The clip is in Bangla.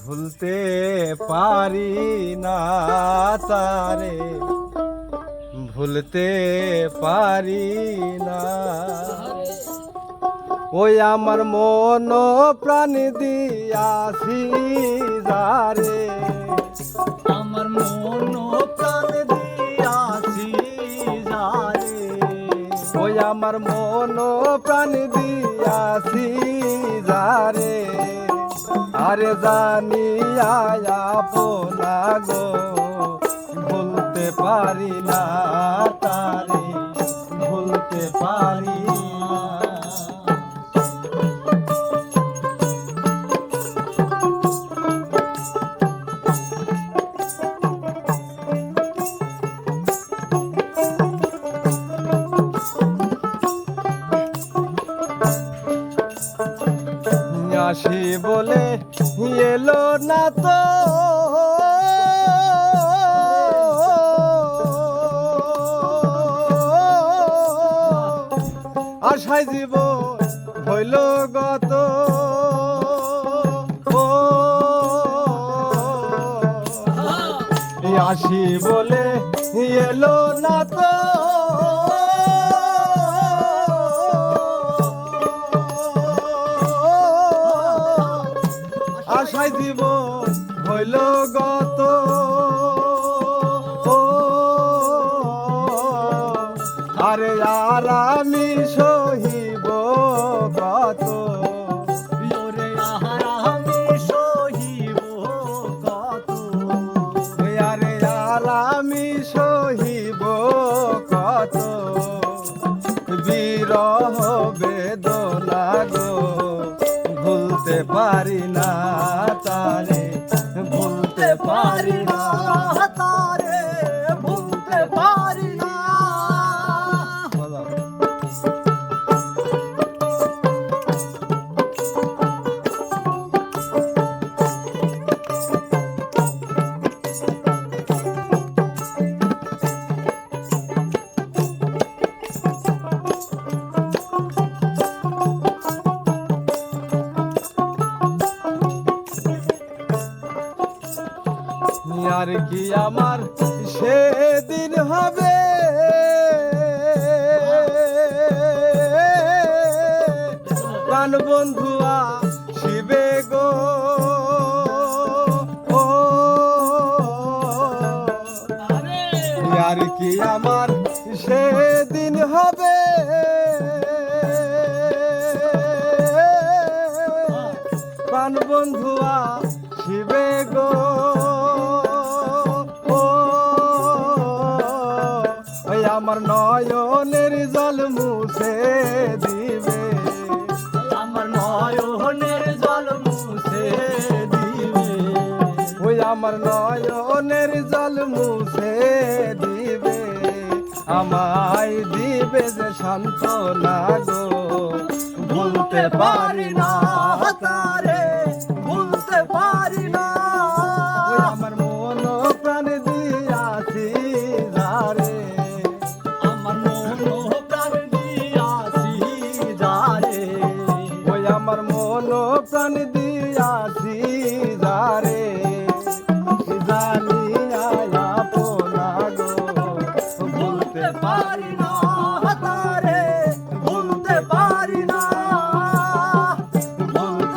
ভুলতে পারি না তারে। ভুলতে পারি না। ওই আমার মন প্রাণ দিয়াছি যারে। আমার মন প্রাণ দিয়াছি ওই আমার মন প্রাণ দিয়াছি যারে। আরে জানি আপনা গো ভুলতে পারি না তারে ভুলতে পারি আসি বলে এলো না তো। আশায় জীব হইল গত। আসি বলে এলো না তো। আশায় দিব হইল গত। আরে আর আমি সহিব আমি সহিব কত? বিরহ বেদনা গো ভুলতে পারি না তারে ভুলতে পারি না আর কি আমার সেদিন হবে? প্রাণ বন্ধুয়া শিবে গো। ও। আর কি আমার সেদিন হবে? প্রাণ বন্ধুয়া শিবে গো। আমার নয়নের জল মুছে দিবে। আমার নয়নের জল মুছে দিবে। ওই আমার নয়নের জল মুছে দিবে। আমায় দিবে যে শান্ত না গো। ভুলতে পারি না। আমার মন প্রাণ দিয়াছি যারে জানি আপনা গো? ভুলতে পারি না পারি না ভুলতে